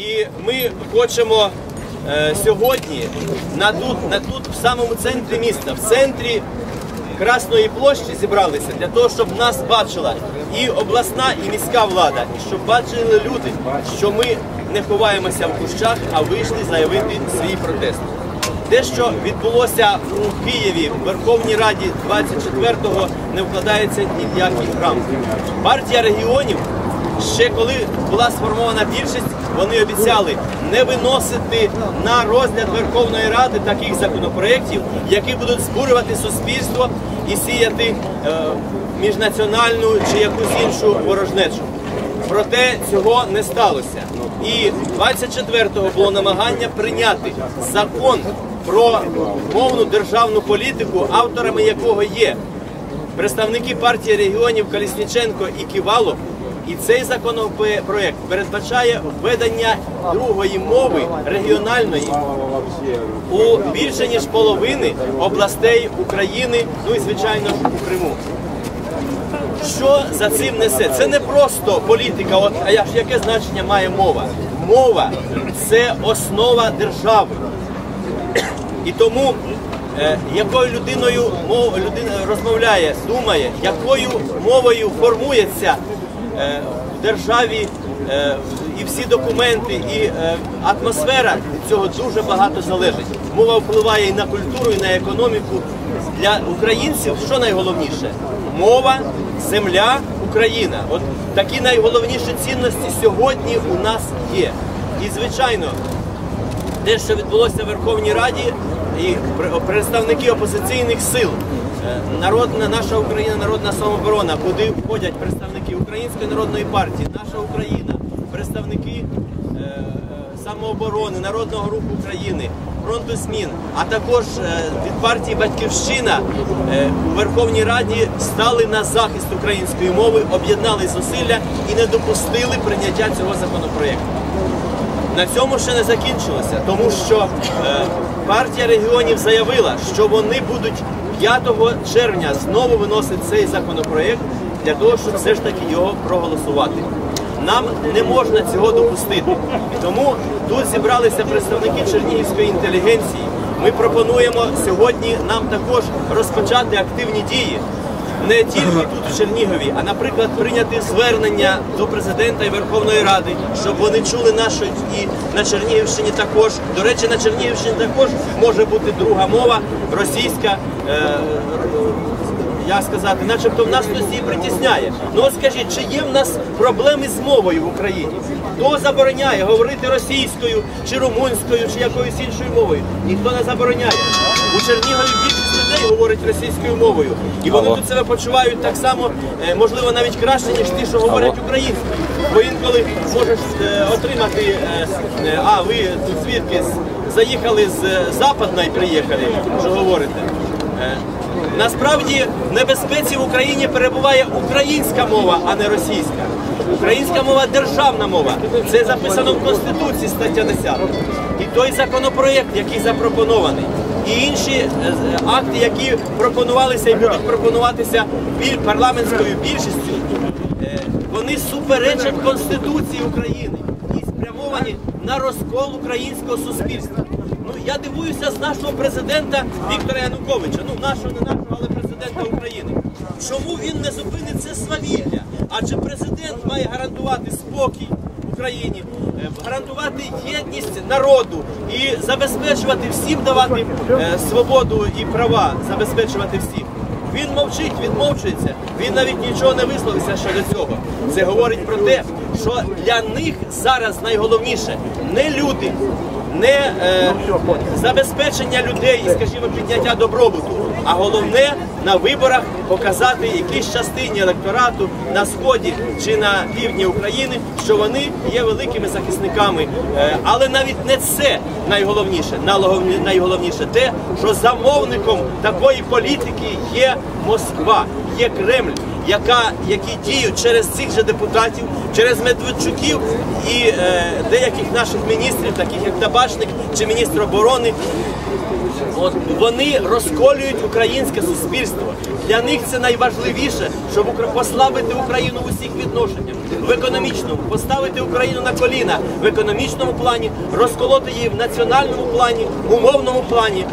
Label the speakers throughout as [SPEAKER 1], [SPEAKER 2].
[SPEAKER 1] І ми хочемо е, сьогодні на тут, на тут, в самому центрі міста, в центрі Красної площі зібралися для того, щоб нас бачила і обласна, і міська влада, і щоб бачили люди, що ми не ховаємося в кущах, а вийшли заявити свій протест. Те, що відбулося у Києві в Верховній Раді 24-го, не вкладається ні в які рамки. Партія регіонів ще коли була сформована більшість, вони обіцяли не виносити на розгляд Верховної Ради таких законопроєктів, які будуть збурювати суспільство і сіяти е, міжнаціональну чи якусь іншу ворожнечу. Проте цього не сталося. І 24-го було намагання прийняти закон про мовну державну політику, авторами якого є представники партії регіонів Колісніченко і Ківалов. І цей законопроект передбачає введення другої мови регіональної у більше ніж половини областей України, ну і звичайно у Криму. Що за цим несе? Це не просто політика, от, а як- яке значення має мова? Мова це основа держави. І тому е, якою людиною мов, людина розмовляє, думає, якою мовою формується в державі е, і всі документи, і е, атмосфера від цього дуже багато залежить. Мова впливає і на культуру, і на економіку. Для українців що найголовніше? Мова, земля, Україна. От такі найголовніші цінності сьогодні у нас є. І звичайно, те, що відбулося в Верховній Раді, і представники опозиційних сил, е, народна наша Україна, народна самооборона, куди входять представники Української народної партії, наша Україна, представники е, е, самооборони, Народного руху України, фронту змін, а також е, від партії Батьківщина е, у Верховній Раді стали на захист української мови, об'єднали зусилля і не допустили прийняття цього законопроекту. На цьому ще не закінчилося, тому що е, партія регіонів заявила, що вони будуть 5 червня знову виносити цей законопроект для того, щоб все ж таки його проголосувати. Нам не можна цього допустити. Тому тут зібралися представники чернігівської інтелігенції. Ми пропонуємо сьогодні нам також розпочати активні дії не тільки тут в Чернігові, а наприклад, прийняти звернення до президента і Верховної Ради, щоб вони чули нашу і на Чернігівщині також. До речі, на Чернігівщині також може бути друга мова російська. Е, як сказати, начебто в нас хтось її притісняє. Ну от скажіть, чи є в нас проблеми з мовою в Україні? Хто забороняє говорити російською, чи румунською, чи якоюсь іншою мовою? Ніхто не забороняє. У Чернігові людей говорить російською мовою. І вони тут себе почувають так само, е, можливо, навіть краще, ніж ті, що говорять українською. Бо інколи можеш е, отримати, е, а ви тут звідки заїхали з е, Западної приїхали, що говорите. Насправді в небезпеці в Україні перебуває українська мова, а не російська. Українська мова державна мова. Це записано в Конституції стаття 10. І той законопроєкт, який запропонований, і інші е, акти, які пропонувалися і будуть пропонуватися парламентською більшістю, е, вони суперечать Конституції України і спрямовані на розкол українського суспільства. Ну я дивуюся з нашого президента Віктора Януковича. Ну нашого не нашого, але президента України. Чому він не зупинить це свавілля? Адже президент має гарантувати спокій Україні, е, гарантувати єдність народу і забезпечувати всім давати е, свободу і права, забезпечувати всім. Він мовчить, відмовчується. Він навіть нічого не висловився щодо цього. Це говорить про те, що для них зараз найголовніше не люди, не е, забезпечення людей скажімо, підняття добробуту, а головне на виборах показати якійсь частині електорату на сході чи на півдні України, що вони є великими захисниками. Е, але навіть не це найголовніше. Найголовніше те, що замовником такої політики є Москва, є Кремль. Яка, які діють через цих же депутатів, через Медведчуків і е, деяких наших міністрів, таких як Табачник чи міністр оборони, От вони розколюють українське суспільство. Для них це найважливіше, щоб послабити Україну в усіх відношеннях. В економічному, поставити Україну на коліна в економічному плані, розколоти її в національному плані, умовному плані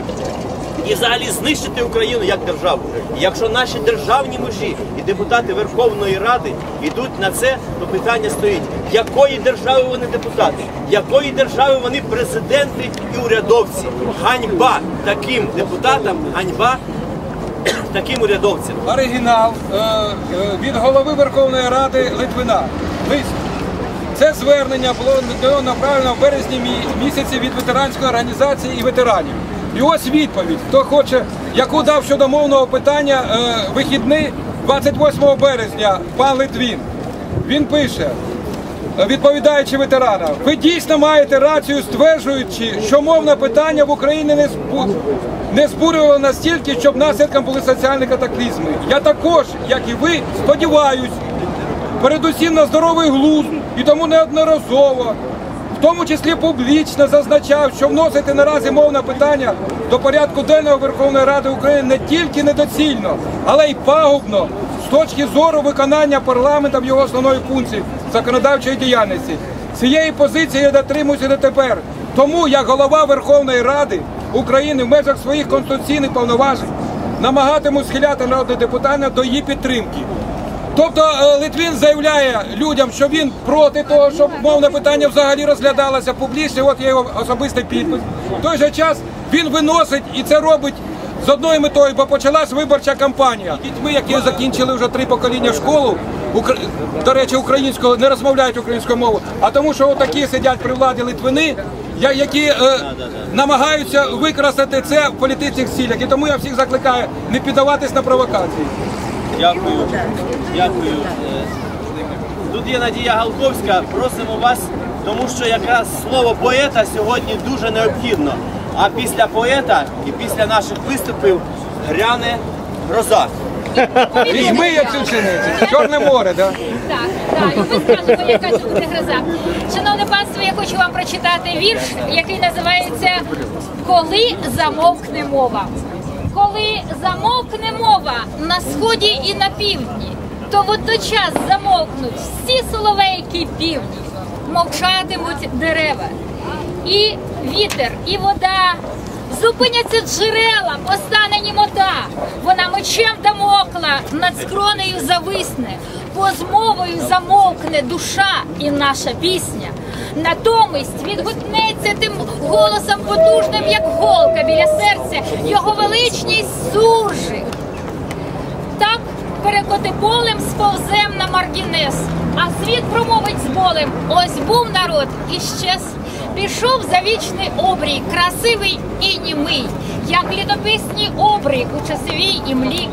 [SPEAKER 1] і взагалі знищити Україну як державу. Якщо наші державні мужі і депутати Верховної Ради йдуть на це, то питання стоїть: якої держави вони депутати, якої держави вони президенти і урядовці? Ганьба таким депутатам, ганьба таким урядовцям.
[SPEAKER 2] оригінал е, е, від голови Верховної Ради Литвина. Це звернення було направлено в березні місяці від ветеранської організації і ветеранів. І ось відповідь. Хто хоче, яку дав щодо мовного питання е, вихідний 28 березня пан Литвін. Він пише, е, відповідаючи ветеранам, ви дійсно маєте рацію, стверджуючи, що мовне питання в Україні не збу- не збурювало настільки, щоб наслідком були соціальні катаклізми. Я також, як і ви, сподіваюсь, передусім на здоровий глузд і тому неодноразово, в тому числі публічно зазначав, що вносити наразі мовне питання до порядку денного Верховної Ради України не тільки недоцільно, але й пагубно з точки зору виконання парламентом його основної функції законодавчої діяльності. Цієї позиції я дотримуюся дотепер. Тому як голова Верховної Ради України в межах своїх конституційних повноважень намагатимусь схиляти народних депутатів до її підтримки. Тобто е, Литвін заявляє людям, що він проти того, щоб мовне питання взагалі розглядалося публічно. От є його особистий підпис. В той же час він виносить і це робить з одною метою, бо почалась виборча кампанія. Дітьми, які закінчили вже три покоління школу, укр- до речі, українського не розмовляють українською мовою, а тому, що отакі сидять при владі Литвини, які е, намагаються використати це в політичних цілях. І тому я всіх закликаю не піддаватись на провокації.
[SPEAKER 1] Дякую. Дякую. Е, Тут є Надія Галковська. Просимо вас, тому що якраз слово поета сьогодні дуже необхідно. А після поета і після наших виступів гряне гроза.
[SPEAKER 2] Візьми як сучениці, Чорне море, да?
[SPEAKER 3] Так, так, і ми скажемо, яка це буде гроза. Шановне панство, я хочу вам прочитати вірш, який називається Коли замовкне мова. Коли замовкне мова на сході і на півдні, то водночас замовкнуть всі соловейки півдні, мовчатимуть дерева. І вітер, і вода. Зупиняться джерела, постане німота. Вона мечем дамокла над скронею зависне, бо змовою замовкне душа і наша пісня. Натомість відгукнеться тим голосом потужним, як голка біля серця, його величність суржик. Так перекоти полем сповзем на маргінес, а світ промовить з болем. Ось був народ і щез. Пішов за вічний обрій, красивий і німий, як літописні обрій у часовій імлі.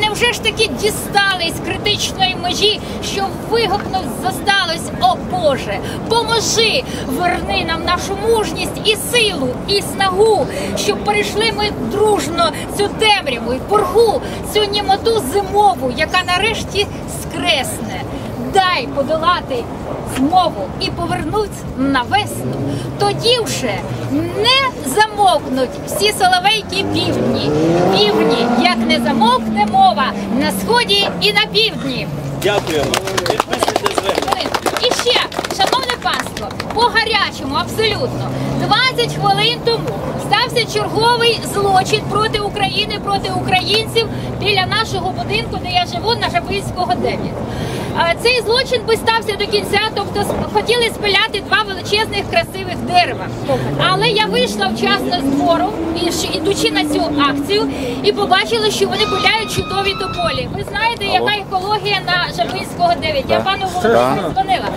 [SPEAKER 3] Невже ж таки дістались критичної межі, що вигукнув зосталось, о Боже, поможи, верни нам нашу мужність і силу, і снагу, щоб перейшли ми дружно цю темряву і пургу, цю німоту зимову, яка нарешті скресне. Дай подолати змову і повернуть на весну. Тоді вже не замовкнуть всі соловейки півдні. Півдні, як не замовкне мова на сході і на півдні.
[SPEAKER 1] Дякуємо.
[SPEAKER 3] Хвилин. І ще, шановне панство, по гарячому, абсолютно, 20 хвилин тому стався черговий злочин проти України, проти українців біля нашого будинку, де я живу, на Жабинського 9. А Цей злочин би стався до кінця, тобто хотіли спиляти два величезних красивих дерева. Але я вийшла вчасно з двору, ідучи на цю акцію, і побачила, що вони пиляють чудові тополі. Ви знаєте, яка екологія на Жабинського 9? Я пану Володимиру дзвонила.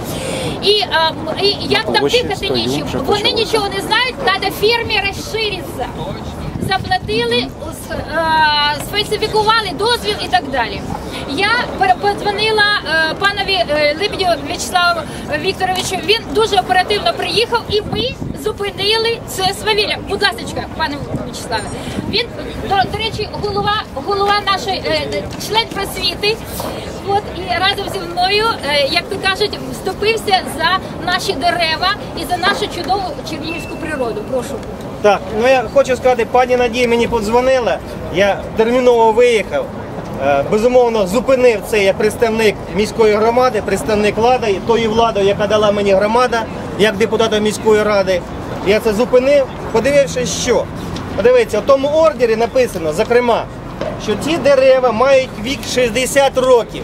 [SPEAKER 3] І, а, і як там дихати нічим? Вони нічого не знають, треба фірмі розширитися. Заплатили, е, сфальсифікували дозвіл і так далі. Я подзвонила е, панові е, Лебедю В'ячеславу Вікторовичу. Він дуже оперативно приїхав і ми зупинили це свавілля. Будь ласка, пане В'ячеславе. Він до, до речі, голова голова нашої е, член просвіти. От і разом зі мною, е, як то кажуть, вступився за наші дерева і за нашу чудову чернігівську природу. Прошу.
[SPEAKER 4] Так, ну я хочу сказати, пані Надія мені подзвонила, я терміново виїхав. Е, Безумовно, зупинив це я представник міської громади, представник влади, тої влади, яка дала мені громада, як депутата міської ради. Я це зупинив, подивившись, що. Подивіться, в тому ордері написано, зокрема, що ці дерева мають вік 60 років.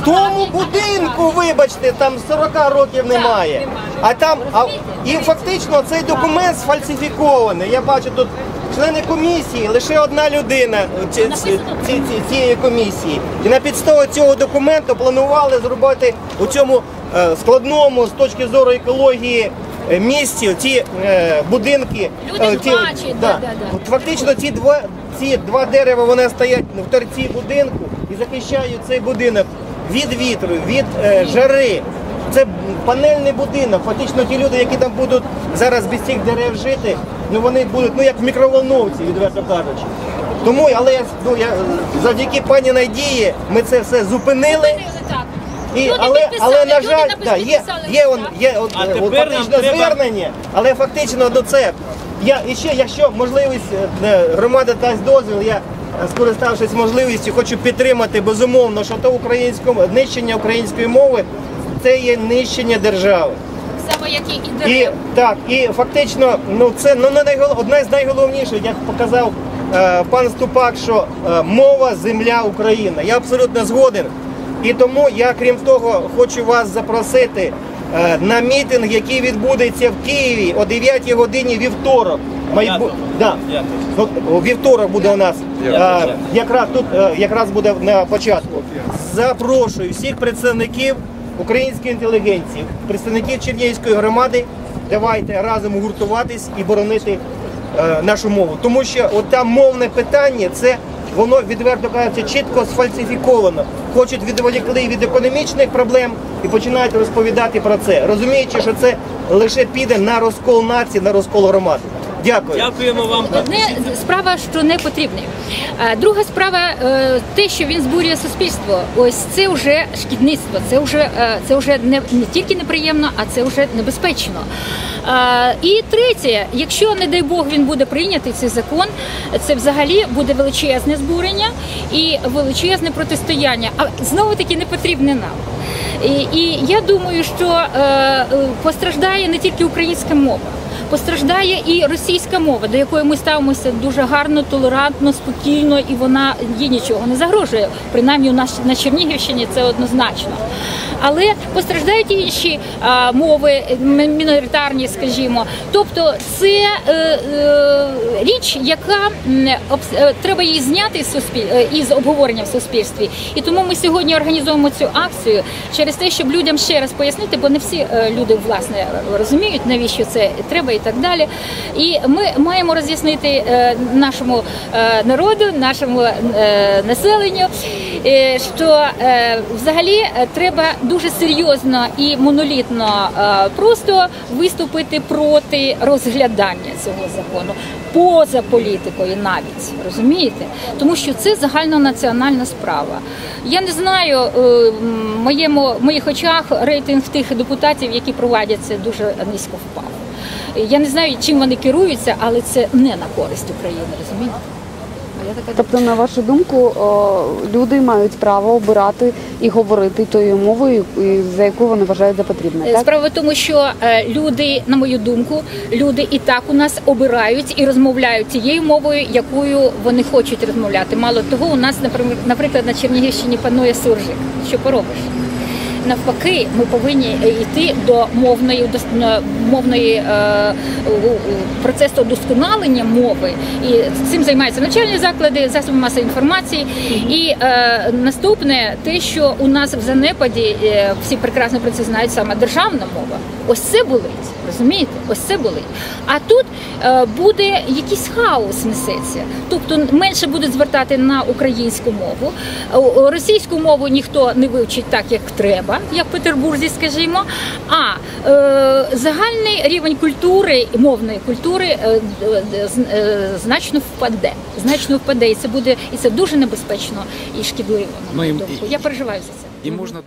[SPEAKER 4] В тому будинку, вибачте, там 40 років немає. А там, а, і фактично цей документ сфальсифікований. Я бачу тут члени комісії, лише одна людина ці- ці- ці- ці- цієї комісії. І на підставі цього документу планували зробити у цьому е, складному з точки зору екології е, місці ці е, будинки.
[SPEAKER 3] Люди
[SPEAKER 4] е,
[SPEAKER 3] бачать, да, да, да.
[SPEAKER 4] От Фактично ці два ці два дерева вони стоять в торці будинку і захищають цей будинок від вітру, від е, жари. Це панельний будинок. Фактично ті люди, які там будуть зараз без цих дерев жити, ну вони будуть ну як в мікроволновці, відверто кажучи. Тому, але ну, я завдяки пані Надії ми це все зупинили. І,
[SPEAKER 3] Люди
[SPEAKER 4] але,
[SPEAKER 3] підписали,
[SPEAKER 4] але на
[SPEAKER 3] люди
[SPEAKER 4] жаль,
[SPEAKER 3] напис-
[SPEAKER 4] да, є,
[SPEAKER 3] підписали
[SPEAKER 4] є, он,
[SPEAKER 3] листа.
[SPEAKER 4] є от,
[SPEAKER 1] А
[SPEAKER 4] е,
[SPEAKER 1] тепер
[SPEAKER 4] от
[SPEAKER 1] нам
[SPEAKER 4] фактично
[SPEAKER 1] треба-
[SPEAKER 4] звернення, але фактично до це. Я і ще, якщо можливість е, громада дасть дозвіл, я е, скориставшись можливістю, хочу підтримати безумовно, що то українському нищення української мови це є нищення держави.
[SPEAKER 3] Саме як і
[SPEAKER 4] І так, і фактично, ну це ну не найгол... одна з найголовніших, як показав е, пан Ступак, що е, мова, земля, Україна. Я абсолютно згоден. І тому я, крім того, хочу вас запросити е, на мітинг, який відбудеться в Києві о 9 годині вівторок. Майбу... Да. О, Вівторок буде у нас. Е, якраз тут е, якраз буде на початку. Запрошую всіх представників української інтелігенції, представників Чернігівської громади. Давайте разом гуртуватись і боронити е, нашу мову. Тому що от там мовне питання, це воно відверто кажучи, чітко сфальсифіковано. Хочуть відволікли від економічних проблем і починають розповідати про це, розуміючи, що це лише піде на розкол нації, на розкол громади. Дякую.
[SPEAKER 1] Дякуємо вам.
[SPEAKER 3] Одне справа, що не потрібний. Е, Друга справа, е, те, що він збурює суспільство. Ось це вже шкідництво. Це вже е, це вже не, не тільки неприємно, а це вже небезпечно. І третє, якщо не дай Бог він буде прийнятий цей закон, це взагалі буде величезне збурення і величезне протистояння. А знову таки не потрібне нам. І, і я думаю, що е, постраждає не тільки українська мова. Постраждає і російська мова, до якої ми ставимося дуже гарно, толерантно, спокійно, і вона їй нічого не загрожує. Принаймні у нас на Чернігівщині це однозначно. Але постраждають інші а, мови, міноритарні, скажімо. Тобто, це е, е, річ, яка е, треба її зняти із суспіль... е, із обговорення в суспільстві. І тому ми сьогодні організовуємо цю акцію через те, щоб людям ще раз пояснити, бо не всі е, люди власне розуміють, навіщо це треба так далі. І ми маємо роз'яснити е, нашому е, народу, нашому е, населенню, що взагалі треба дуже серйозно і монолітно просто виступити проти розглядання цього закону. Поза політикою навіть розумієте, тому що це загальнонаціональна справа. Я не знаю, м, моєму в моїх очах рейтинг тих депутатів, які проводяться, дуже низько впав. Я не знаю, чим вони керуються, але це не на користь України, розумієте? Така
[SPEAKER 5] Тобто, на вашу думку, люди мають право обирати і говорити тою мовою, за яку вони вважають за потрібне.
[SPEAKER 3] Е,
[SPEAKER 5] Так?
[SPEAKER 3] Справа в тому, що е, люди, на мою думку, люди і так у нас обирають і розмовляють тією мовою, якою вони хочуть розмовляти. Мало того, у нас, наприклад, на Чернігівщині панує суржик. Що поробиш? Навпаки, ми повинні е, йти до мовної мовної е, процесу удосконалення мови, і цим займаються навчальні заклади, засоби масової інформації. І е, наступне те, що у нас в занепаді е, всі прекрасно про це знають саме державна мова. Ось це болить. Розумієте? Ось це болить. А тут е, буде якийсь хаос несеться. Тобто менше будуть звертати на українську мову. О, Російську мову ніхто не вивчить так, як треба, як в Петербурзі, скажімо. А е, загальний рівень культури, мовної культури е, з- е, значно впаде. Значно впаде, і це буде і це дуже небезпечно і шкідливо. на мою
[SPEAKER 6] Ну,
[SPEAKER 3] думку. Я переживаю за це.
[SPEAKER 6] І можна.